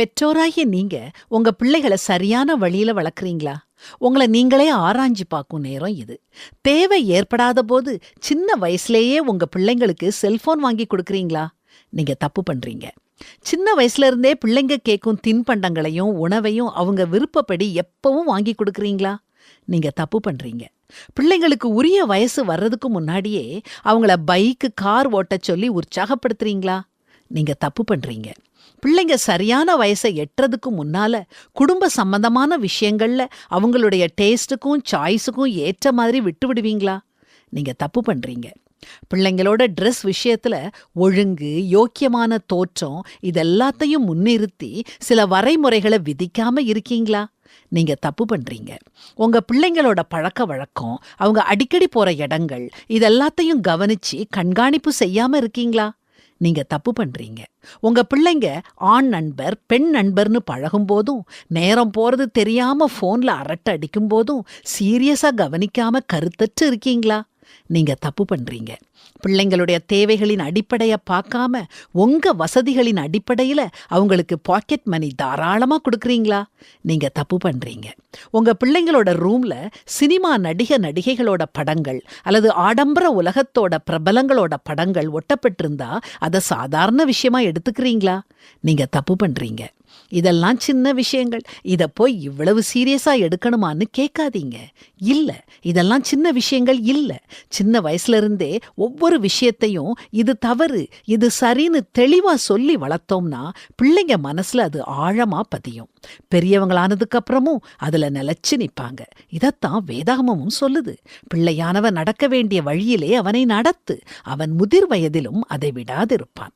பெற்றோராகிய நீங்க உங்க பிள்ளைகளை சரியான வழியில வளர்க்குறீங்களா? உங்களை நீங்களே ஆராய்ஞ்சு பார்க்கும் நேரம் இது. தேவை ஏற்படாத போது சின்ன வயசுலயே உங்க பிள்ளைங்களுக்கு செல்போன் வாங்கி கொடுக்குறீங்களா? நீங்க தப்பு பண்றீங்க. சின்ன வயசுல இருந்தே பிள்ளைங்க கேட்கும் தின்பண்டங்களையும் உணவையும் அவங்க விருப்பப்படி எப்பவும் வாங்கி கொடுக்குறீங்களா? நீங்க தப்பு பண்றீங்க. பிள்ளைங்களுக்கு உரிய வயசு வர்றதுக்கு முன்னாடியே அவங்கள பைக்கு கார் ஓட்ட சொல்லி உற்சாகப்படுத்துறீங்களா? நீங்க தப்பு பண்றீங்க. பிள்ளைங்க சரியான வயசை எட்டுறதுக்கு முன்னால குடும்ப சம்பந்தமான விஷயங்கள்ல அவங்களுடைய டேஸ்ட்டுக்கும் சாய்ஸுக்கும் ஏற்ற மாதிரி விட்டு விடுவீங்களா? நீங்க தப்பு பண்றீங்க. பிள்ளைங்களோட ட்ரெஸ் விஷயத்துல ஒழுங்கு யோக்கியமான தோற்றம் இதெல்லாத்தையும் முன்னிறுத்தி சில வரைமுறைகளை விதிக்காம இருக்கீங்களா? நீங்க தப்பு பண்றீங்க. உங்க பிள்ளைங்களோட பழக்க வழக்கம் அவங்க அடிக்கடி போற இடங்கள் இதெல்லாத்தையும் கவனிச்சு கண்காணிப்பு செய்யாம இருக்கீங்களா? நீங்க தப்பு பண்றீங்க. உங்க பிள்ளைங்க ஆண் நண்பர் பெண் நண்பர்னு பழகும் போதும் நேரம் போறது தெரியாம போன்ல அரட்டை அடிக்கும் போதும் சீரியஸா கவனிக்காம கருத்தற்று இருக்கீங்களா? நீங்க தப்பு பண்றீங்க. பிள்ளைங்களுடைய தேவைகளின் அடிப்படைய பார்க்காம உங்க வசதிகளின் அடிப்படையில அவங்களுக்கு பாக்கெட் மணி தாராளமா கொடுக்குறீங்களா? நீங்க தப்பு பண்றீங்க. உங்க பிள்ளைங்களோட ரூம்ல சினிமா நடிக நடிகைகளோட படங்கள் அல்லது ஆடம்பர உலகத்தோட பிரபலங்களோட படங்கள் ஒட்டப்பட்டிருந்தா அதை சாதாரண விஷயமா எடுத்துக்கிறீங்களா? நீங்க தப்பு பண்றீங்க. இதெல்லாம் சின்ன விஷயங்கள். இத போய் இவ்வளவு சீரியஸா எடுக்கணுமான்னு கேட்காதீங்க. இல்ல இதெல்லாம் சின்ன விஷயங்கள் இல்ல. சின்ன வயசுல இருந்தே ஒவ்வொரு விஷயத்தையும் இது தவறு இது சரின்னு தெளிவா சொல்லி வளர்த்தோம்னா பிள்ளைங்க மனசுல அது ஆழமா பதியும். பெரியவங்களானதுக்கு அதில் அதுல நிற்பாங்க நிப்பாங்க. இதத்தான் வேதாகமமும் சொல்லுது. பிள்ளையானவன் நடக்க வேண்டிய வழியிலே அவனை நடத்து. அவன் முதிர் வயதிலும் அதை விடாதிருப்பான்.